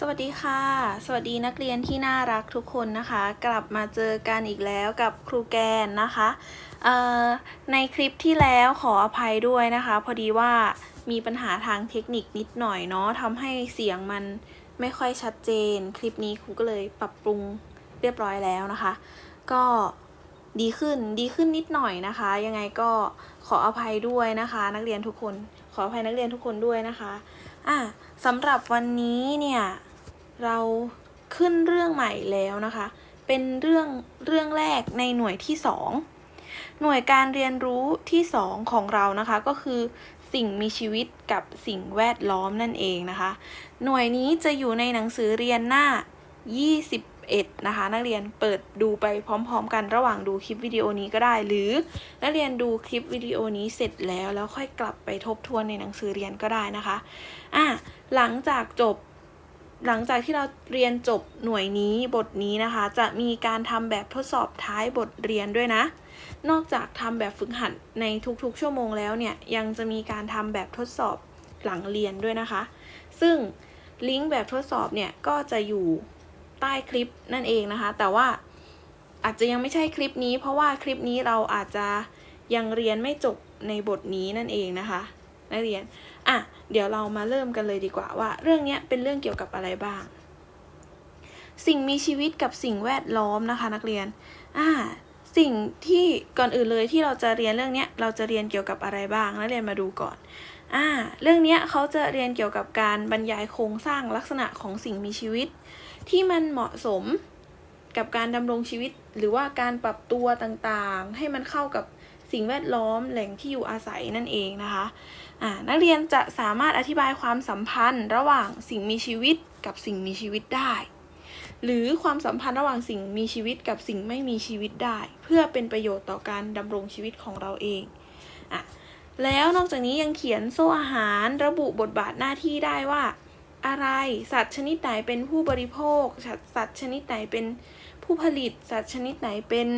สวัสดีค่ะ สวัสดีนักเรียนที่น่ารักทุกคนนะคะ กลับมาเจอกันอีกแล้วกับครูแกนนะคะในคลิปที่แล้วขออภัยด้วยนะคะ พอดีว่ามีปัญหาทางเทคนิคนิดหน่อยเนาะทำให้เสียงมันไม่ค่อยชัดเจน คลิปนี้ครูก็เลยปรับปรุงเรียบร้อยแล้วนะคะ ก็ดีขึ้นดีขึ้นนิดหน่อยนะคะ ยังไงก็ขออภัยด้วยนะคะ นักเรียนทุกคน ขออภัยนักเรียนทุกคนด้วยนะคะอะสำหรับวันนี้เนี่ย เราขึ้นเรื่องใหม่แล้วนะคะ เป็นเรื่องเรื่องแรกในหน่วยที่ 2 หน่วยการเรียนรู้ที่ 2 ของเรานะคะก็คือสิ่งมีชีวิตกับสิ่งแวดล้อมนั่นเองนะคะ หน่วยนี้จะอยู่ในหนังสือเรียนหน้า 21 นะคะ นักเรียนเปิดดูไปพร้อม ๆ กันระหว่างดูคลิปวิดีโอนี้ก็ได้ หรือนักเรียนดูคลิปวิดีโอนี้เสร็จแล้วแล้วค่อยกลับไปทบทวนในหนังสือเรียนก็ได้นะคะอะหลังจากจบ หลังจากที่เราเรียนจบหน่วยนี้บทนี้นะคะ จะมีการทำแบบทดสอบท้ายบทเรียนด้วยนะ นอกจากทำแบบฝึกหัดในทุกๆ ชั่วโมงแล้วเนี่ย ยังจะมีการทำแบบทดสอบหลังเรียนด้วยนะคะ ซึ่งลิงก์แบบทดสอบเนี่ยก็จะอยู่ใต้คลิปนั่นเองนะคะ แต่ว่าอาจจะยังไม่ใช่คลิปนี้ เพราะว่าคลิปนี้เราอาจจะยังเรียนไม่จบในบทนี้นั่นเองนะคะ นักเรียน อะเดี๋ยวเรามาเริ่มกันเลยดีกว่าว่า เรื่องนี้เป็นเรื่องเกี่ยวกับอะไรบ้าง สิ่งมีชีวิตกับสิ่งแวดล้อมนะคะ นักเรียนอ่าสิ่งที่ก่อนอื่นเลยที่เราจะเรียนเรื่องนี้เราจะเรียนเกี่ยวกับอะไรบ้างนักเรียนมาดูก่อนอ่าเรื่องนี้เขาจะเรียนเกี่ยวกับการบรรยายโครงสร้างลักษณะของสิ่งมีชีวิต ที่มันเหมาะสมกับการดำรงชีวิต หรือว่าการปรับตัวต่างๆ ให้มันเข้ากับสิ่งแวดล้อมแหล่งที่อยู่อาศัยนั่นเองนะคะ นักเรียนจะสามารถอธิบายความสัมพันธ์ระหว่างสิ่งมีชีวิตกับสิ่งมีชีวิตได้ หรือความสัมพันธ์ระหว่างสิ่งมีชีวิตกับสิ่งไม่มีชีวิตได้ เพื่อเป็นประโยชน์ต่อการดำรงชีวิตของเราเองอะแล้วนอกจากนี้ยังเขียนโซ่อาหารระบุบทบาทหน้าที่ได้ว่า อะไร สัตว์ชนิดไหนเป็นผู้บริโภค สัตว์ชนิดไหนเป็นผู้ผลิต สัตว์ชนิดไหนเป็น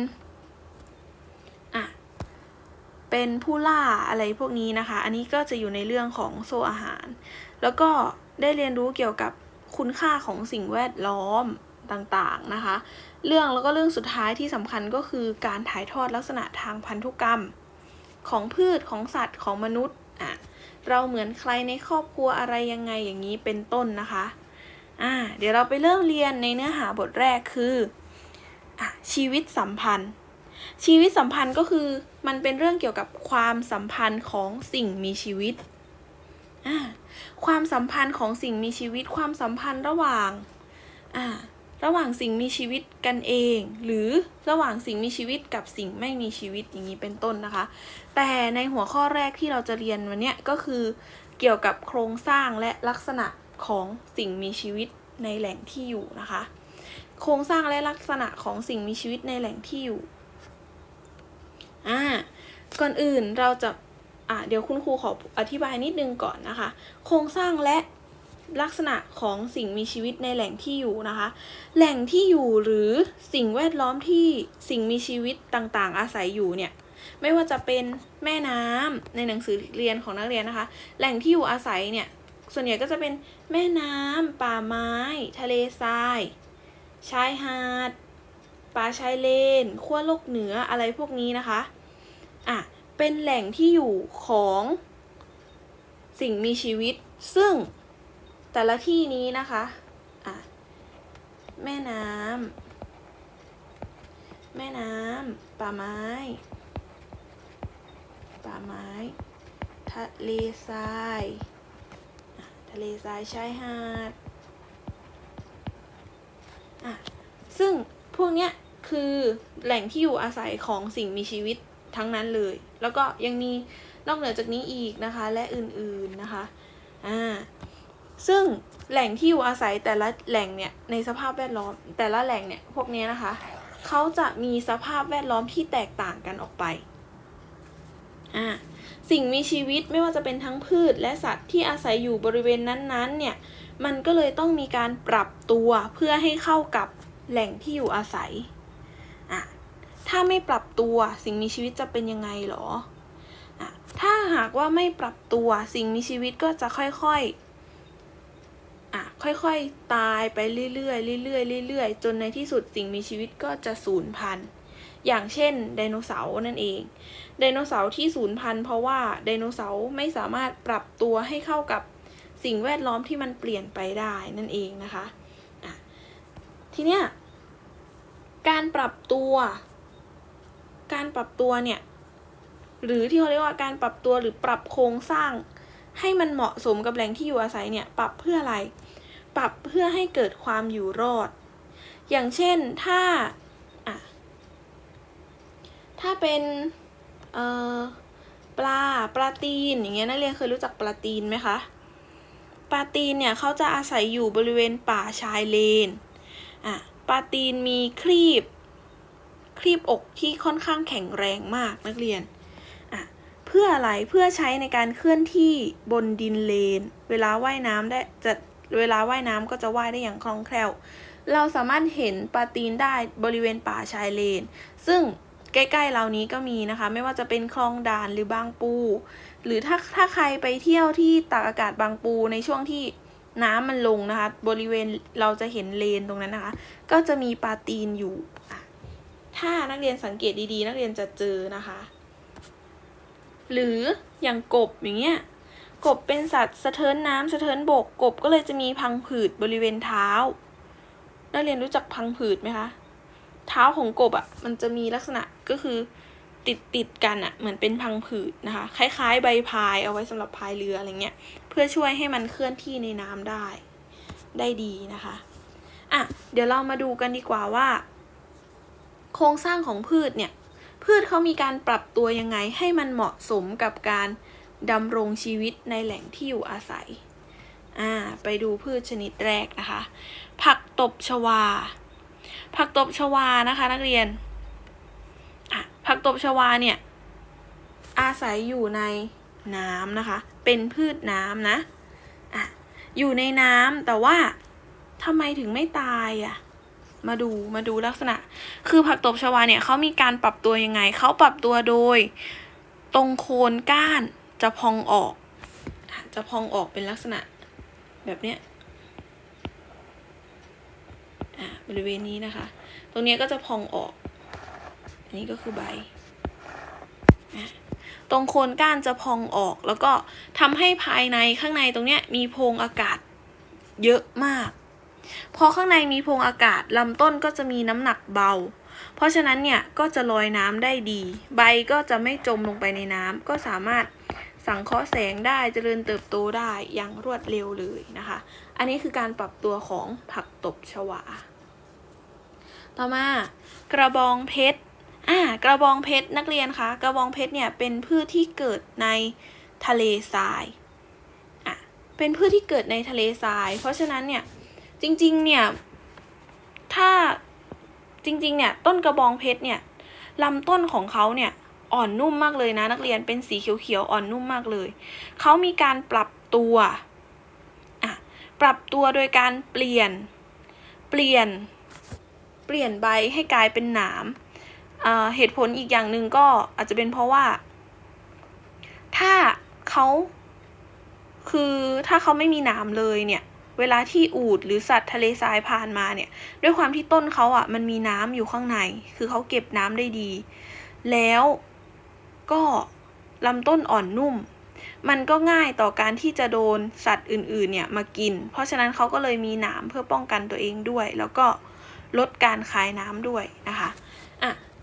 เป็นผู้ล่าอะไรพวกนี้นะคะ อันนี้ก็จะอยู่ในเรื่องของโซอาหาร แล้วก็ได้เรียนรู้เกี่ยวกับคุณค่าของสิ่งแวดล้อมต่างๆนะคะ เรื่องแล้วก็เรื่องสุดท้ายที่สำคัญก็คือการถ่ายทอดลักษณะทางพันธุกรรม ของพืชของสัตว์ของมนุษย์อะเราเหมือนใครในครอบครัวอะไรยังไงอย่างนี้เป็นต้นนะคะอ่าเดี๋ยวเราไปเริ่มเรียนในเนื้อหาบทแรกคืออะชีวิตสัมพันธ์ ชีวิตสัมพันธ์ก็คือมันเป็นเรื่องเกี่ยวกับความสัมพันธ์ของสิ่งมีชีวิต ความสัมพันธ์ของสิ่งมีชีวิต ความสัมพันธ์ระหว่าง ระหว่างสิ่งมีชีวิตกันเอง หรือระหว่างสิ่งมีชีวิตกับสิ่งไม่มีชีวิตอย่างนี้เป็นต้นนะคะ แต่ในหัวข้อแรกที่เราจะเรียนวันนี้ก็คือเกี่ยวกับโครงสร้างและลักษณะของสิ่งมีชีวิตในแหล่งที่อยู่นะคะ โครงสร้างและลักษณะของสิ่งมีชีวิตในแหล่งที่อยู่ อ่าก่อนอื่นเราจะอ่าเดี๋ยวคุณครูขออธิบายนิดนึงก่อนนะคะ โครงสร้างและลักษณะของสิ่งมีชีวิตในแหล่งที่อยู่นะคะ แหล่งที่อยู่หรือสิ่งแวดล้อมที่สิ่งมีชีวิตต่างๆ อาศัยอยู่เนี่ยไม่ว่าจะเป็นแม่น้ำในหนังสือเรียนของนักเรียนนะคะ แหล่งที่อยู่อาศัยเนี่ยส่วนใหญ่ก็จะเป็นแม่น้ำป่าไม้ ทะเลทราย ชายหาด ป่าชายเลนขั้วโลกเหนืออะไรพวกนี้นะคะ อะ เป็นแหล่งที่อยู่ของสิ่งมีชีวิต ซึ่งแต่ละที่นี้นะคะ อะ แม่น้ำ แม่น้ำ ป่าไม้ ป่าไม้ ทะเลทราย ทะเลทรายชายหาด อะ ซึ่ง วกเนี้ยคือแหล่งที่อยู่อาศัยของสิ่งมีชีวิตทั้งนั้นเลย แล้วก็ยังมีนอกเหนือจากนี้อีกนะคะ และอื่นๆนะคะ อ่า ซึ่งแหล่งที่อยู่อาศัยแต่ละแหล่งเนี่ยในสภาพแวดล้อมแต่ละแหล่งเนี่ยพวกนี้นะคะเขาจะมีสภาพแวดล้อมที่แตกต่างกันออกไป อ่า สิ่งมีชีวิตไม่ว่าจะเป็นทั้งพืชและสัตว์ที่อาศัยอยู่บริเวณนั้นๆเนี่ย มันก็เลยต้องมีการปรับตัวเพื่อให้เข้ากับ แหล่งที่อยู่อาศัยอะถ้าไม่ปรับตัวสิ่งมีชีวิตจะเป็นยังไงหรออะถ้าหากว่าไม่ปรับตัวสิ่งมีชีวิตก็จะค่อยๆอะคค่อยๆ ตายไปเรื่อยๆเรื่อยๆเรื่อยๆ จนในที่สุดสิ่งมีชีวิตก็จะสูญพันธุ์อย่างเช่นไดโนเสาร์นั่นเอง ไดโนเสาร์ที่สูญพันธุ์เพราะว่าไดโนเสาร์ไม่สามารถปรับตัวให้เข้ากับสิ่งแวดล้อมที่มันเปลี่ยนไปได้นั่นเองนะคะอะทีเนี้ย การปรับตัว การปรับตัวเนี่ย หรือที่เขาเรียกว่าการปรับตัวหรือปรับโครงสร้าง ให้มันเหมาะสมกับแหล่งที่อยู่อาศัยเนี่ย ปรับเพื่ออะไร ปรับเพื่อให้เกิดความอยู่รอด อย่างเช่นถ้าถ้าเป็นปลาปลาตีนอย่างเงี้ยนักเรียนเคยรู้จักปลาตีนไหมคะปลาตีนเนี่ยเขาจะอาศัยอยู่บริเวณป่าชายเลนอะ ปลาตีนมีครีบ ครีบอกที่ค่อนข้างแข็งแรงมากนักเรียนอะเพื่ออะไร เพื่อใช้ในการเคลื่อนที่บนดินเลน เวลาว่ายน้ำได้จะเวลาว่ายน้ำก็จะว่ายได้อย่างคล่องแคล่ว เราสามารถเห็นปลาตีนได้บริเวณป่าชายเลน ซึ่งใกล้ๆเรานี้ก็มีนะคะ ไม่ว่าจะเป็นคลองด่านหรือบางปู หรือถ้าถ้าใครไปเที่ยวที่ตากอากาศบางปูในช่วงที่ น้ำมันลงนะคะ บริเวณเราจะเห็นเลนตรงนั้นนะคะ ก็จะมีปลาตีนอยู่อะถ้านักเรียนสังเกตดีๆ นักเรียนจะเจอนะคะ หรืออย่างกบอย่างเงี้ยกบเป็นสัตว์สะเทินน้ำสะเทินบกกบก็เลยจะมีพังผืดบริเวณเท้า นักเรียนรู้จักพังผืดไหมคะ เท้าของกบอะ่ะมันจะมีลักษณะก็คือ ติดติดกันอะ่ะเหมือนเป็นพังผืดนะคะ คล้ายๆ ใบพายเอาไว้สำหรับพายเรืออะไรเงี้ย เพื่อช่วยให้มันเคลื่อนที่ในน้ำได้ ได้ดีนะคะ อะ เดี๋ยวเรามาดูกันดีกว่าว่า โครงสร้างของพืชเนี่ย พืชเขามีการปรับตัวยังไงให้มันเหมาะสมกับการดำรงชีวิตในแหล่งที่อยู่อาศัย อ่า ไปดูพืชชนิดแรกนะคะ ผักตบชวา ผักตบชวานะคะ นักเรียน ผักตบชวาเนี่ย อาศัยอยู่ในน้ำนะคะ เป็นพืชน้ำนะอะอยู่ในน้ำแต่ว่าทำไมถึงไม่ตายอะมาดูมาดูลักษณะ คือผักตบชวาเนี่ยเขามีการปรับตัวยังไง เขาปรับตัวโดย ตรงโคนก้านจะพองออก จะพองออกเป็นลักษณะ แบบเนี้ยอะบริเวณนี้นะคะ ตรงนี้ก็จะพองออก นนี้ก็คือใบอะตรงโคนก้านจะพองออก แล้วก็ทำให้ภายในข้างในตรงเนี้ยมีโพรงอากาศเยอะมาก พอข้างในมีโพรงอากาศลำต้นก็จะมีน้ำหนักเบา เพราะฉะนั้นเนี่ยก็จะลอยน้ำได้ดี ใบก็จะไม่จมลงไปในน้ำก็สามารถสังเคราะห์แสงได้เจริญเติบโตได้อย่างรวดเร็วเลยนะคะ อันนี้คือการปรับตัวของผักตบชวา ต่อมากระบองเพชร อ่ากระบองเพชรนักเรียนคะกระบองเพชรเนี่ยเป็นพืชที่เกิดในทะเลทรายอะเป็นพืชที่เกิดในทะเลทราย เพราะฉะนั้นเนี่ยจริงๆเนี่ยถ้าจริงๆเนี่ยต้นกระบองเพชรเนี่ยลำต้นของเขาเนี่ยอ่อนนุ่มมากเลยนะนักเรียนเป็นสีเขียวๆอ่อนนุ่มมากเลย เขามีการปรับตัวอะปรับตัวโดยการเปลี่ยน เปลี่ยน เปลี่ยนใบให้กลายเป็นหนาม เหตุผลอีกอย่างหนึ่งก็อาจจะเป็นเพราะว่า ถ้าเขาคือถ้าเขาไม่มีหนามเลยเนี่ย เวลาที่อูดหรือสัตว์ทะเลทรายผ่านมาเนี่ย ด้วยความที่ต้นเขาอะ มันมีน้ำอยู่ข้างใน คือเขาเก็บน้ำได้ดี แล้วก็ลำต้นอ่อนนุ่ม มันก็ง่ายต่อการที่จะโดนสัตว์อื่นๆ เนี่ยมากิน เพราะฉะนั้นเขาก็เลยมีหนามเพื่อป้องกันตัวเองด้วย แล้วก็ลดการคายน้ำด้วยนะคะ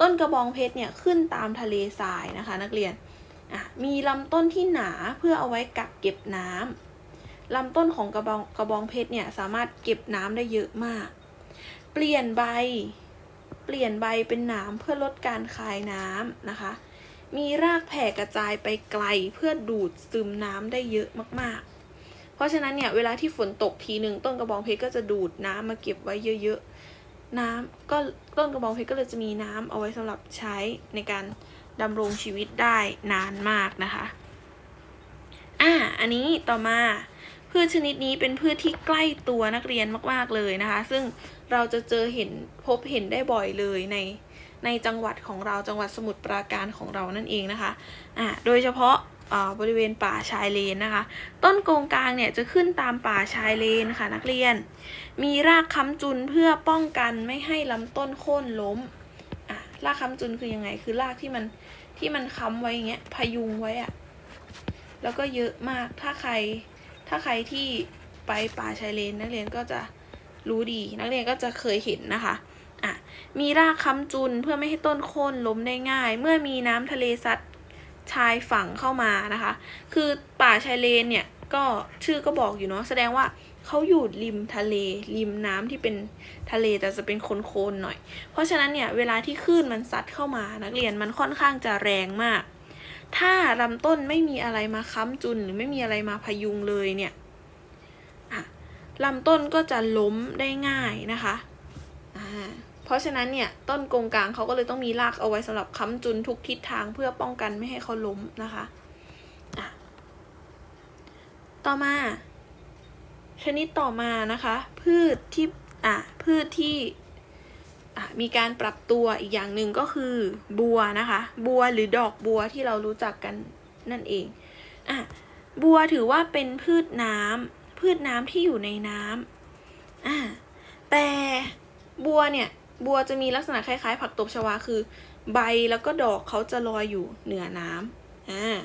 ต้นกระบองเพชรเนี่ยขึ้นตามทะเลทรายนะคะ นักเรียนอะมีลำต้นที่หนาเพื่อเอาไว้กักเก็บน้ำลำต้นของกระบองกระบองเพชรเนี่ยสามารถเก็บน้ำได้เยอะมาก เปลี่ยนใบ เปลี่ยนใบเป็นหนามเพื่อลดการคายน้ำนะคะ มีรากแผ่กระจายไปไกลเพื่อดูดซึมน้ำได้เยอะมากๆ เพราะฉะนั้นเนี่ยเวลาที่ฝนตกทีหนึ่งต้นกระบองเพชรก็จะดูดน้ำมาเก็บไว้เยอะๆ น้ำก็ต้นกระบองเพชรก็เลยจะมีน้ำเอาไว้สำหรับใช้ในการดำรงชีวิตได้นานมากนะคะอ่าอันนี้ต่อมาพืชชนิดนี้เป็นพืชที่ใกล้ตัวนักเรียนมาก ๆ เลยนะคะ ซึ่งเราจะเจอเห็นพบเห็นได้บ่อยเลยในในจังหวัดของเราจังหวัดสมุทรปราการของเรานั่นเองนะคะอ่าโดยเฉพาะ บริเวณป่าชายเลนนะคะ ต้นโกงกลางเนี่ยจะขึ้นตามป่าชายเลนค่ะนักเรียน มีรากค้ำจุนเพื่อป้องกันไม่ให้ลำต้นโค่นล้มอะรากค้ำจุนคือยังไงคือรากที่มันที่มันค้ำไว้อย่างเงี้ยพยุงไว้อะแล้วก็เยอะมากถ้าใครถ้าใครที่ไปป่าชายเลนนักเรียนก็จะรู้ดีนักเรียนก็จะเคยเห็นนะคะอะมีรากค้ำจุนเพื่อไม่ให้ต้นโค่นล้มได้ง่าย เมื่อมีน้ำทะเลซัด ชายฝั่งเข้ามานะคะ คือป่าชายเลนเนี่ยก็ชื่อก็บอกอยู่เนาะแสดงว่าเขาอยู่ริมทะเล ริมน้ำที่เป็นทะเลแต่จะเป็นโคลนๆหน่อย เพราะฉะนั้นเนี่ยเวลาที่คลื่นมันซัดเข้ามานักเรียนมันค่อนข้างจะแรงมาก ถ้าลำต้นไม่มีอะไรมาค้ำจุนหรือไม่มีอะไรมาพยุงเลยเนี่ยอะลำต้นก็จะล้มได้ง่ายนะคะอ่า เพราะฉะนั้นเนี่ยต้นกงกลางเขาก็เลยต้องมีรากเอาไว้สำหรับค้ำจุนทุกทิศทางเพื่อป้องกันไม่ให้เขาล้มนะคะะต่อมา ชนิดต่อมานะคะ พืชที่อะพืชที่อะมีการปรับตัวอีกอย่างหนึ่งก็คือบัวนะคะ บัวหรือดอกบัวที่เรารู้จักกันนั่นเองอะบัวถือว่าเป็นพืชน้ำพืชน้ำที่อยู่ในน้ำอะแต่บัวเนี่ย บัวจะมีลักษณะคล้ายๆ ผักตบชวาคือ ใบแล้วก็ดอกเขาจะลอยอยู่เหนือน้ำอ่า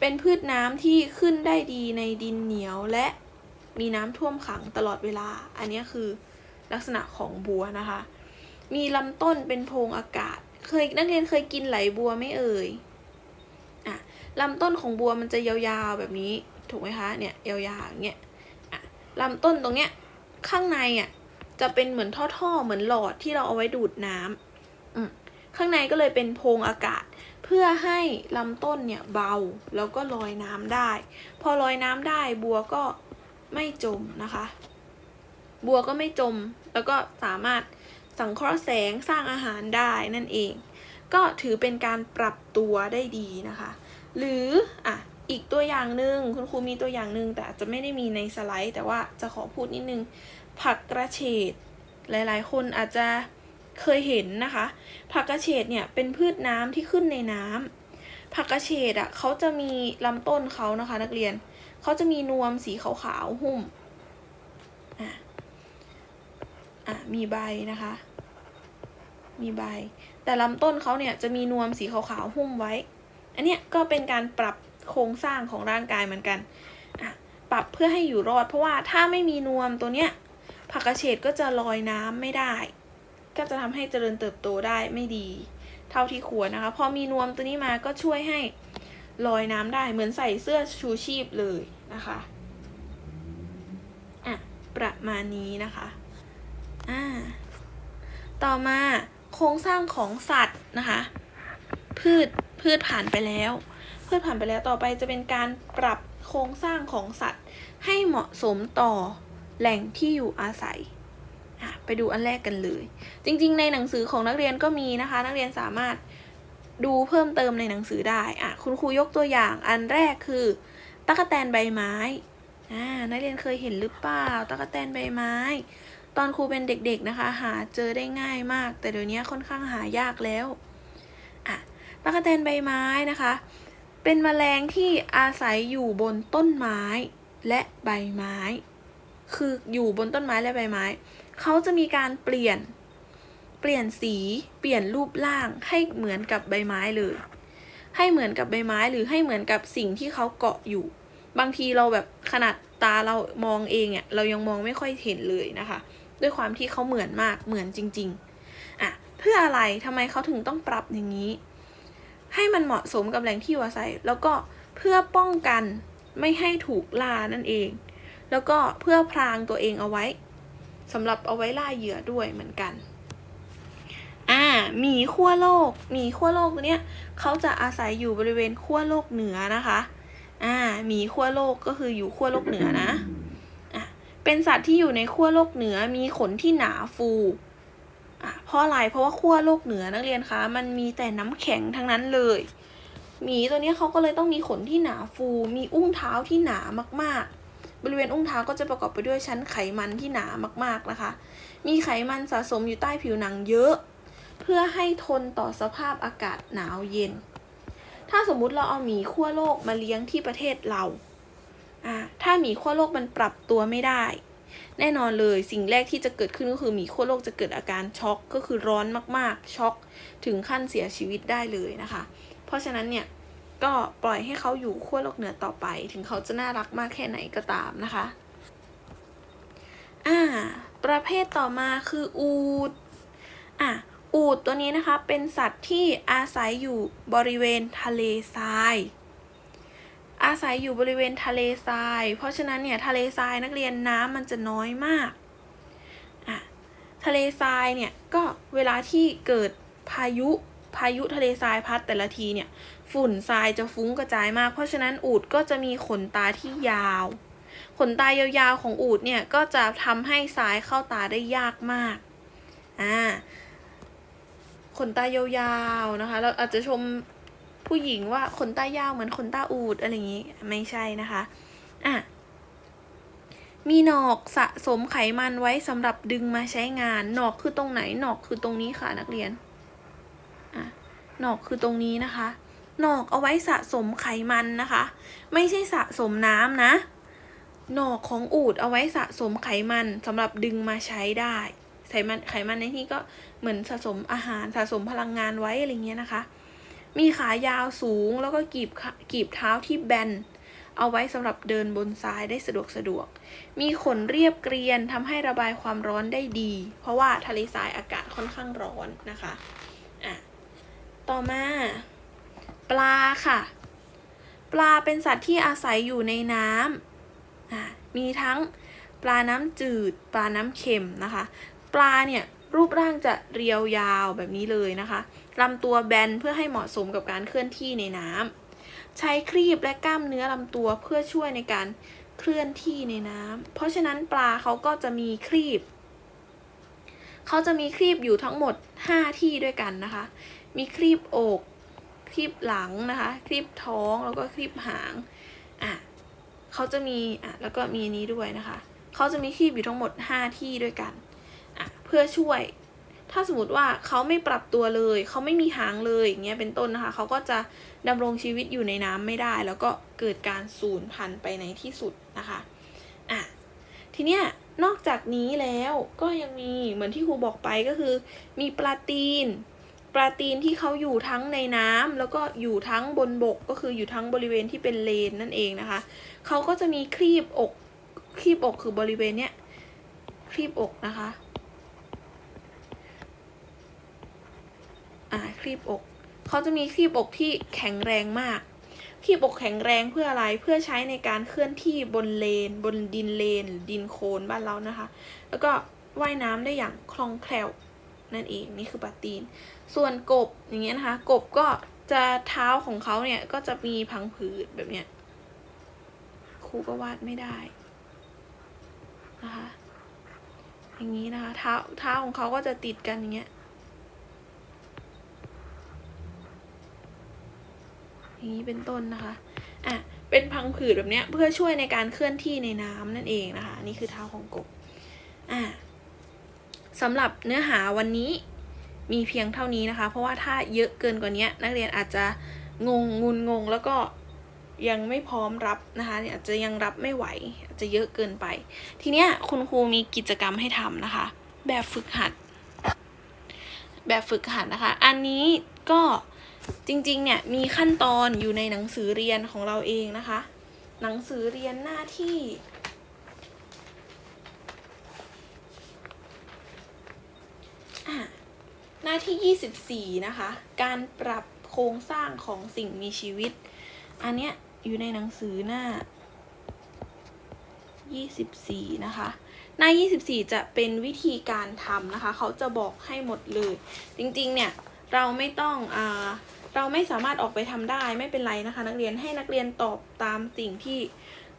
เป็นพืชน้ำที่ขึ้นได้ดีในดินเหนียวและมีน้ำท่วมขังตลอดเวลา อันนี้คือลักษณะของบัวนะคะ มีลำต้นเป็นโพรงอากาศ เคยนักเรียนเคยกินไหลบัวไม่เอ่ยอะลำต้นของบัวมันจะยาวๆแบบนี้ ถูกไหมคะ เนี่ยยาวๆอย่างเงี้ยอะลำต้นตรงเนี้ยข้างในอะ จะเป็นเหมือนท่อๆ เหมือนหลอดที่เราเอาไว้ดูดน้ำอืมข้างในก็เลยเป็นโพรงอากาศ เพื่อให้ลำต้นเนี่ยเบาแล้วก็ลอยน้ำได้ พอลอยน้ำได้บัวก็ไม่จมนะคะ บัวก็ไม่จม แล้วก็สามารถสังเคราะห์แสงสร้างอาหารได้นั่นเอง ก็ถือเป็นการปรับตัวได้ดีนะคะ หรืออะอีกตัวอย่างหนึ่งคุณครูมีตัวอย่างหนึ่งแต่อาจจะไม่ได้มีในสไลด์ แต่ว่าจะขอพูดนิดนึง ผักกระเฉดหลายๆ คนอาจจะเคยเห็นนะคะ ผักกระเฉดเนี่ยเป็นพืชน้ำที่ขึ้นในน้ำผักกระเฉดอะเขาจะมีลำต้นเขานะคะ นักเรียนเขาจะมีนวมสีขาวๆหุ้มอะอะมีใบนะคะ มีใบ แต่ลำต้นเขาเนี่ยจะมีนวมสีขาวๆหุ้มไว้ อันเนี้ยก็เป็นการปรับโครงสร้างของร่างกายเหมือนกันอะปรับเพื่อให้อยู่รอด เพราะว่าถ้าไม่มีนวมตัวเนี้ย ผักกระเฉดก็จะลอยน้ำไม่ได้ ก็จะทำให้เจริญเติบโตได้ไม่ดี เท่าที่ควรนะคะ พอมีนวมตัวนี้มาก็ช่วยให้ลอยน้ำได้เหมือนใส่เสื้อชูชีพเลยนะคะอะประมาณนี้นะคะอ่าต่อมาโครงสร้างของสัตว์นะคะ พืชพืชผ่านไปแล้ว พืชผ่านไปแล้วต่อไปจะเป็นการปรับโครงสร้างของสัตว์ให้เหมาะสมต่อ แหล่งที่อยู่อาศัยไปดูอันแรกกันเลย จริง ๆ ในหนังสือของนักเรียนก็มีนะคะ นักเรียนสามารถดูเพิ่มเติมในหนังสือได้อะคุณครูยกตัวอย่างอันแรกคือตะกแตนใบไม้อ่านักเรียนเคยเห็นหรือเปล่าตะกแตนใบไม้ ตอนครูเป็นเด็กๆนะคะ หาเจอได้ง่ายมาก แต่เดี๋ยวนี้ค่อนข้างหายากแล้วอะตะกแตนใบไม้นะคะ เป็นแมลงที่อาศัยอยู่บนต้นไม้และใบไม้ คืออยู่บนต้นไม้และใบไม้ เขาจะมีการเปลี่ยน เปลี่ยนสี เปลี่ยนรูปร่างให้เหมือนกับใบไม้เลย ให้เหมือนกับใบไม้หรือให้เหมือนกับสิ่งที่เขาเกาะอยู่ บางทีเราแบบขนาดตาเรามองเองเนี่ยเรายังมองไม่ค่อยเห็นเลยนะคะ ด้วยความที่เขาเหมือนมากเหมือนจริง ๆอะเพื่ออะไรทำไมเขาถึงต้องปรับอย่างนี้ ให้มันเหมาะสมกับแหล่งที่อยู่อาศัย แล้วก็เพื่อป้องกันไม่ให้ถูกล่านั่นเอง แล้วก็เพื่อพรางตัวเองเอาไว้สำหรับเอาไว้ล่าเหยื่อด้วยเหมือนกัน อ่าหมีขั้วโลกหมีขั้วโลกเนี้ยเขาจะอาศัยอยู่บริเวณขั้วโลกเหนือนะคะ อ่าหมีขั้วโลกก็คืออยู่ขั้วโลกเหนือนะอะเป็นสัตว์ที่อยู่ในขั้วโลกเหนือมีขนที่หนาฟูอะเพราะอะไรเพราะว่าขั้วโลกเหนือนักเรียนคะ มันมีแต่น้ำแข็งทั้งนั้นเลยหมีตัวเนี้ยเขาก็เลยต้องมีขนที่หนาฟู มีอุ้งเท้าที่หนามากๆ บริเวณอุ้งเท้าก็จะประกอบไปด้วยชั้นไขมันที่หนามากๆนะคะ มีไขมันสะสมอยู่ใต้ผิวหนังเยอะ เพื่อให้ทนต่อสภาพอากาศหนาวเย็น ถ้าสมมุติเราเอาหมีขั้วโลกมาเลี้ยงที่ประเทศเราอ่าถ้าหมีขั้วโลกมันปรับตัวไม่ได้ แน่นอนเลยสิ่งแรกที่จะเกิดขึ้นก็คือหมีขั้วโลกจะเกิดอาการช็อกก็คือร้อนมากๆ ช็อกถึงขั้นเสียชีวิตได้เลยนะคะ เพราะฉะนั้นเนี่ย ก็ปล่อยให้เขาอยู่ขั้วโลกเหนือต่อไป ถึงเขาจะน่ารักมากแค่ไหนก็ตามนะคะอ่าประเภทต่อมาคืออูดอะอูดตัวนี้นะคะเป็นสัตว์ที่อาศัยอยู่บริเวณทะเลทราย อาศัยอยู่บริเวณทะเลทราย เพราะฉะนั้นเนี่ยทะเลทรายนักเรียนน้ำมันจะน้อยมากอะทะเลทรายเนี่ยก็เวลาที่เกิดพายุพายุทะเลทรายพัดแต่ละทีเนี่ย ฝุ่นทรายจะฟุ้งกระจายมาก เพราะฉะนั้นอูดก็จะมีขนตาที่ยาว ขนตายาวๆของอูดเนี่ยก็จะทำให้ทรายเข้าตาได้ยากมากอ่าขนตายาวๆนะคะ เราอาจจะชมผู้หญิงว่าขนตายาวเหมือนขนตาอูดอะไรอย่างนี้ไม่ใช่นะคะอะมีหนอกสะสมไขมันไว้สำหรับดึงมาใช้งาน หนอกคือตรงไหน หนอกคือตรงนี้ค่ะนักเรียนอะหนอกคือตรงนี้นะคะ หนอกเอาไว้สะสมไขมันนะคะ ไม่ใช่สะสมน้ำนะ หนอกของอูดเอาไว้สะสมไขมันสำหรับดึงมาใช้ได้ไขมันไขมันในที่ก็เหมือนสะสมอาหารสะสมพลังงานไว้อะไรเงี้ยนะคะ มีขายาวสูงแล้วก็กีบกีบเท้าที่แบนเอาไว้สำหรับเดินบนทรายได้สะดวกสะดวก มีขนเรียบเกรียนทำให้ระบายความร้อนได้ดี เพราะว่าทะเลทรายอากาศค่อนข้างร้อนนะคะ อะ ต่อมา ปลาค่ะ ปลาเป็นสัตว์ที่อาศัยอยู่ในน้ำมีทั้งปลาน้ำจืด ปลาน้ำเค็มนะคะ ปลาเนี่ยรูปร่างจะเรียวยาวแบบนี้เลยนะคะลำตัวแบนเพื่อให้เหมาะสมกับการเคลื่อนที่ในน้ำใช้ครีบและกล้ามเนื้อลำตัวเพื่อช่วยในการเคลื่อนที่ในน้ำเพราะฉะนั้นปลาเขาก็จะมีครีบ เขาจะมีครีบอยู่ทั้งหมด 5 ที่ด้วยกันนะคะ มีครีบอก ครีบหลังนะคะครีบท้องแล้วก็ครีบหางอะเขาจะมีอะแล้วก็มีอันนี้ด้วยนะคะเขาจะมีครีบอยู่ทั้งหมด 5 ที่ด้วยกันอะเพื่อช่วย ถ้าสมมติว่าเขาไม่ปรับตัวเลย เขาไม่มีหางเลยอย่างเงี้ยเป็นต้นนะคะเขาก็จะดำรงชีวิตอยู่ในน้ำไม่ได้ แล้วก็เกิดการสูญพันธุ์ไปในที่สุดนะคะอะทีเนี้ยนอกจากนี้แล้วก็ยังมีเหมือนที่ครูบอกไปก็คือ มีปลาตีน ปลาตีนที่เขาอยู่ทั้งในน้ำแล้วก็อยู่ทั้งบนบกก็คืออยู่ทั้งบริเวณที่เป็นเลนนั่นเองนะคะเขาก็จะมีครีบอกครีบอกคือบริเวณเนี้ยครีบอกนะคะอ่าครีบอกเขาจะมีครีบอกที่แข็งแรงมากครีบอกแข็งแรงเพื่ออะไรเพื่อใช้ในการเคลื่อนที่บนเลน บนดินเลน ดินโคลนบ้านเรานะคะ แล้วก็ว่ายน้ำได้อย่างคล่องแคล่ว นั่นเองนี่คือปลาตีน ส่วนกบอย่างเงี้ยนะคะ กบก็จะเท้าของเขาเนี่ยก็จะมีพังผืดแบบเนี้ยครูก็วาดไม่ได้นะคะอย่างนี้นะคะเท้าเท้าของเขาก็จะติดกันอย่างเงี้ยอย่างนี้เป็นต้นนะคะอะเป็นพังผืดแบบเนี้ยเพื่อช่วยในการเคลื่อนที่ในน้ำนั่นเองนะคะ นี่คือเท้าของกบอะ สำหรับเนื้อหาวันนี้มีเพียงเท่านี้นะคะ เพราะว่าถ้าเยอะเกินกว่านี้นักเรียนอาจจะงงงุนงงแล้วก็ยังไม่พร้อมรับนะคะอาจจะยังรับไม่ไหว อาจจะเยอะเกินไป ทีเนี้ยคุณครูมีกิจกรรมให้ทำนะคะ แบบฝึกหัด แบบฝึกหัดนะคะ อันนี้ก็จริงๆเนี่ยมีขั้นตอนอยู่ในหนังสือเรียนของเราเองนะคะ หนังสือเรียนหน้าที่ อะ หน้าที่ 24 นะคะ การปรับโครงสร้างของสิ่งมีชีวิต อันเนี้ยอยู่ในหนังสือหน้า 24 นะคะ หน้า 24 จะเป็นวิธีการทำนะคะ เขาจะบอกให้หมดเลย จริงๆ เนี่ยเราไม่ต้องอ่าเราไม่สามารถออกไปทำได้ไม่เป็นไรนะคะ นักเรียนให้นักเรียนตอบตามสิ่งที่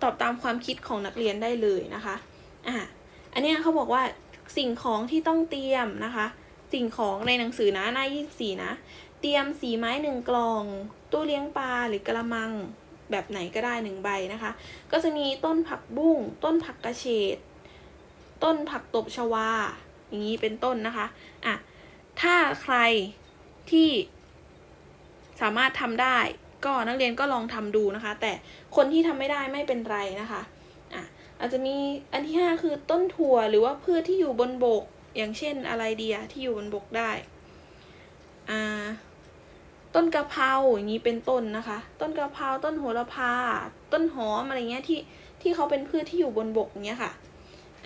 ตอบตามความคิดของนักเรียนได้เลยนะคะอะอันเนี้ยเขาบอกว่าสิ่งของที่ต้องเตรียมนะคะ สิ่งของในหนังสือนะหน้า24นะ เตรียมสีไม้หนึ่งกล่อง ตู้เลี้ยงปลาหรือกระมังแบบไหนก็ได้หนึ่งใบนะคะ ก็จะมีต้นผักบุ้ง ต้นผักกระเฉด ต้นผักตบชวา อย่างนี้เป็นต้นนะคะ อะ ถ้าใครที่สามารถทำได้ก็นักเรียนก็ลองทำดูนะคะ แต่คนที่ทำไม่ได้ไม่เป็นไรนะคะ อะอาจจะมีอันที่ห้าคือต้นถั่วหรือว่าพืชที่อยู่บนบก อย่างเช่นอะไรเดียที่อยู่บนบกได้อ่าต้นกะเพราอย่างนี้เป็นต้นนะคะ ต้นกะเพราต้นโหระพา ต้นหอมอะไรเงี้ยที่ที่เขาเป็นพืชที่อยู่บนบกอย่างเงี้ยค่ะ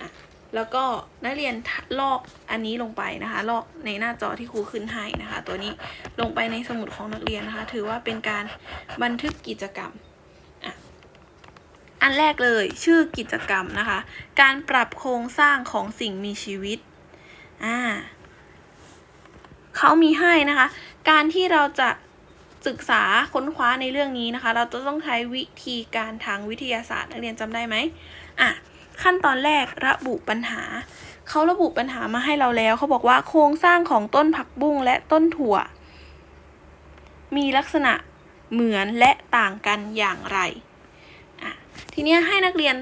อะ แล้วก็นักเรียนลอกอันนี้ลงไปนะคะ ลอกในหน้าจอที่ครูขึ้นให้นะคะ ตัวนี้ลงไปในสมุดของนักเรียนนะคะ ถือว่าเป็นการบันทึกกิจกรรมอะอันแรกเลยชื่อกิจกรรมนะคะ การปรับโครงสร้างของสิ่งมีชีวิต อ่าเขามีให้นะคะ การที่เราจะศึกษาค้นคว้าในเรื่องนี้นะคะ เราจะต้องใช้วิธีการทางวิทยาศาสตร์นักเรียนจำได้ไหมอะขั้นตอนแรกระบุปัญหา เขาระบุปัญหามาให้เราแล้ว เขาบอกว่าโครงสร้างของต้นผักบุ้งและต้นถั่ว มีลักษณะเหมือนและต่างกันอย่างไรอะทีนี้ให้นักเรียน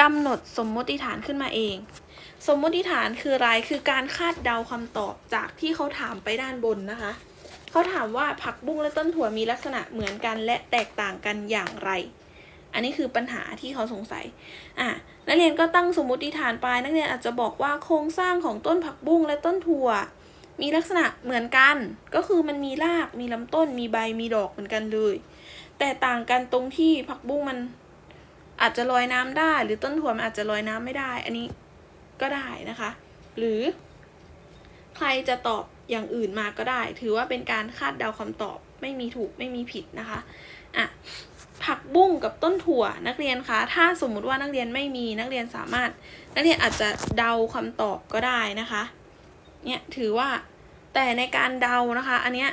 กำหนดสมมติฐานขึ้นมาเอง สมมติฐานคืออะไรคือการคาดเดาคำตอบจากที่เขาถามไปด้านบนนะคะ เขาถามว่าผักบุ้งและต้นถั่วมีลักษณะเหมือนกันและแตกต่างกันอย่างไร อันนี้คือปัญหาที่เขาสงสัยอะนักเรียนก็ตั้งสมมติฐานไป นักเรียนอาจจะบอกว่าโครงสร้างของต้นผักบุ้งและต้นถั่ว มีลักษณะเหมือนกัน ก็คือมันมีราก มีลำต้น มีใบ มีดอกเหมือนกันเลย แต่ต่างกันตรงที่ผักบุ้งมันอาจจะลอยน้ำได้ หรือต้นถั่วมันอาจจะลอยน้ำไม่ได้ อันนี้ ก็ได้นะคะ หรือ ใครจะตอบอย่างอื่นมาก็ได้ ถือว่าเป็นการคาดเดาคำตอบ ไม่มีถูกไม่มีผิดนะคะอะผักบุ้งกับต้นถั่วนักเรียนคะ ถ้าสมมุติว่านักเรียนไม่มีนักเรียนสามารถ นักเรียนอาจจะเดาคำตอบก็ได้นะคะ เนี่ยถือว่าแต่ในการเดานะคะ อันเนี้ย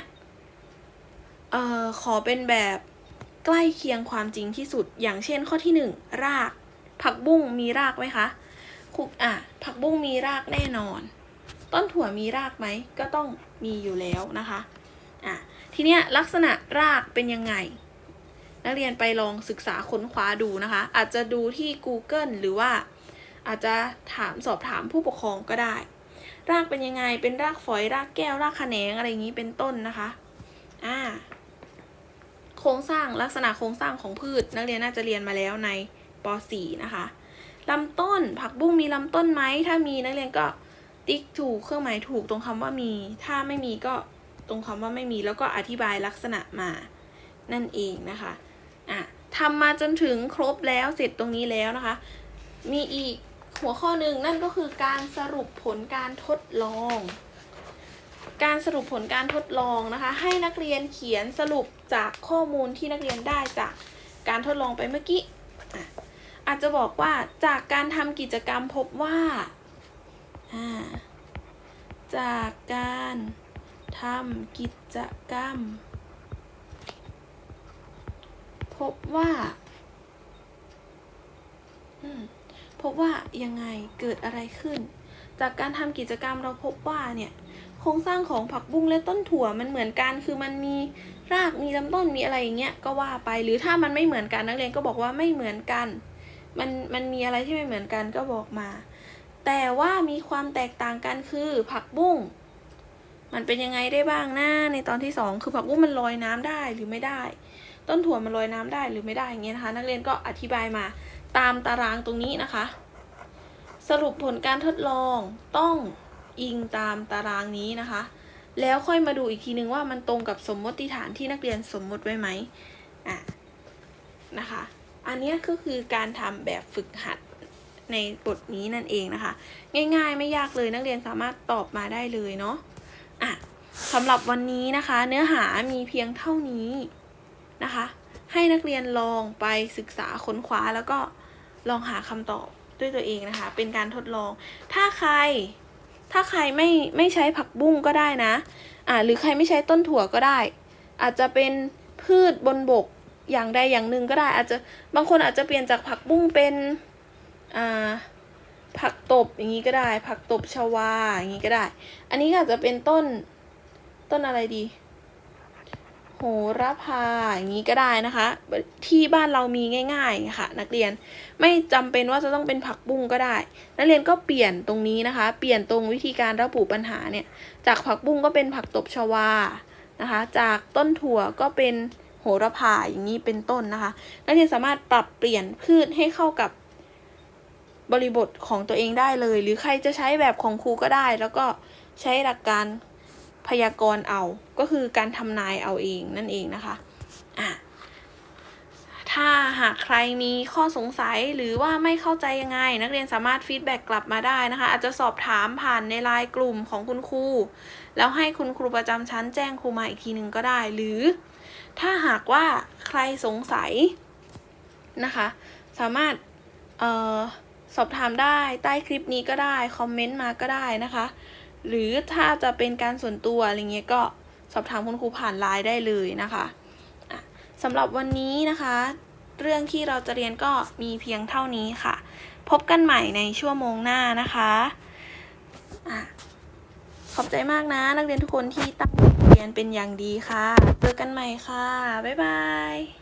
เอ่อขอเป็นแบบใกล้เคียงความจริงที่สุด อย่างเช่นข้อที่หนึ่งราก ผักบุ้งมีรากไหมคะ คุกอะผักบุ้งมีรากแน่นอน ต้นถั่วมีรากไหมก็ต้องมีอยู่แล้วนะคะอะทีเนี้ยลักษณะรากเป็นยังไง นักเรียนไปลองศึกษาค้นคว้าดูนะคะ อาจจะดูที่ Google หรือว่าอาจจะถามสอบถามผู้ปกครองก็ได้ รากเป็นยังไงเป็นรากฝอยรากแก้วรากขแขนงอะไรอย่างนี้เป็นต้นนะคะอ่าโครงสร้างลักษณะโครงสร้างของพืช นักเรียนน่าจะเรียนมาแล้วในป .4 นะคะ ลำต้น ผักบุ้งมีลำต้นไหม ถ้ามีนักเรียนก็ติ๊กถูกเครื่องหมายถูกตรงคำว่ามี ถ้าไม่มีก็ตรงคำว่าไม่มีแล้วก็อธิบายลักษณะมา นั่นเองนะคะอะทำมาจนถึงครบแล้วเสร็จตรงนี้แล้วนะคะ มีอีกหัวข้อหนึ่งนั่นก็คือการสรุปผลการทดลอง การสรุปผลการทดลองนะคะ ให้นักเรียนเขียนสรุปจากข้อมูลที่นักเรียนได้จากการทดลองไปเมื่อกี้ อาจจะบอกว่าจากการทำกิจกรรมพบว่า จากการทำกิจกรรม พบว่าพบว่ายังไงเกิดอะไรขึ้น จากการทำกิจกรรมเราพบว่าเนี่ยโครงสร้างของผักบุ้งและต้นถั่วมันเหมือนกันคือมันมีรากมีลำต้นมีอะไรอย่างเงี้ยก็ว่าไปหรือถ้ามันไม่เหมือนกันนักเรียนก็บอกว่าไม่เหมือนกัน มันมันมีอะไรที่ไม่เหมือนกันก็บอกมา แต่ว่ามีความแตกต่างกันคือผักบุ้งมันเป็นยังไงได้บ้างนะในตอนที่สองคือผักบุ้งมันลอยน้ำได้หรือไม่ได้ ต้นถั่วมันลอยน้ำได้หรือไม่ได้อย่างเงี้ยนะคะ นักเรียนก็อธิบายมาตามตารางตรงนี้นะคะ สรุปผลการทดลองต้องอิงตามตารางนี้นะคะ แล้วค่อยมาดูอีกทีนึงว่ามันตรงกับสมมติฐานที่นักเรียนสมมติไว้ไหมอะนะคะ อันนี้ก็คือการทำแบบฝึกหัดในบทนี้นั่นเองนะคะ ง่ายๆไม่ยากเลยนักเรียนสามารถตอบมาได้เลยเนาะอะสำหรับวันนี้นะคะ เนื้อหามีเพียงเท่านี้นะคะ ให้นักเรียนลองไปศึกษาค้นคว้าแล้วก็ลองหาคำตอบด้วยตัวเองนะคะ เป็นการทดลอง ถ้าใคร ถ้าใครไม่ไม่ใช้ผักบุ้งก็ได้นะ อ่าหรือใครไม่ใช้ต้นถั่วก็ได้ อาจจะเป็นพืชบนบก อย่างใดอย่างหนึ่งก็ได้อาจจะบางคนอาจจะเปลี่ยนจากผักบุ้งเป็นอ่าผักตบอย่างนี้ก็ได้ ผักตบชวาอย่างนี้ก็ได้ อันนี้ก็อาจจะเป็นต้นต้นอะไรดี โหระพาอย่างนี้ก็ได้นะคะ ที่บ้านเรามีง่ายๆค่ะ นักเรียนไม่จำเป็นว่าจะต้องเป็นผักบุ้งก็ได้ นักเรียนก็เปลี่ยนตรงนี้นะคะ เปลี่ยนตรงวิธีการระบุปัญหาเนี่ย จากผักบุ้งก็เป็นผักตบชวานะคะ จากต้นถั่วก็เป็น โหระพาอย่างนี้เป็นต้นนะคะนักเรียนสามารถปรับเปลี่ยนพืชให้เข้ากับบริบทของตัวเองได้เลย หรือใครจะใช้แบบของครูก็ได้ แล้วก็ใช้หลักการพยากรณ์เอา ก็คือการทำนายเอาเองนั่นเองนะคะอะถ้าหากใครมีข้อสงสัยหรือว่าไม่เข้าใจยังไง นักเรียนสามารถฟีดแบ็กกลับมาได้นะคะ อาจจะสอบถามผ่านในไลน์กลุ่มของคุณครู แล้วให้คุณครูประจำชั้นแจ้งครูมาอีกทีหนึ่งก็ได้ หรือ ถ้าหากว่าใครสงสัยนะคะ สามารถออสอบถามได้ใต้คลิปนี้ก็ได้ คอมเมนต์มาก็ได้นะคะ หรือถ้าจะเป็นการส่วนตัวอะไรเงี้ยก็สอบถามคุณครูผ่านไลน์ได้เลยนะคะะสำหรับวันนี้นะคะ เรื่องที่เราจะเรียนก็มีเพียงเท่านี้ค่ะ พบกันใหม่ในชั่วโมงหน้านะคะอะขอบใจมากนะ นักเรียนทุกคนที่ตั้ง รียนเป็นอย่างดีค่ะ เจอกันใหม่ค่ะ บ๊ายบาย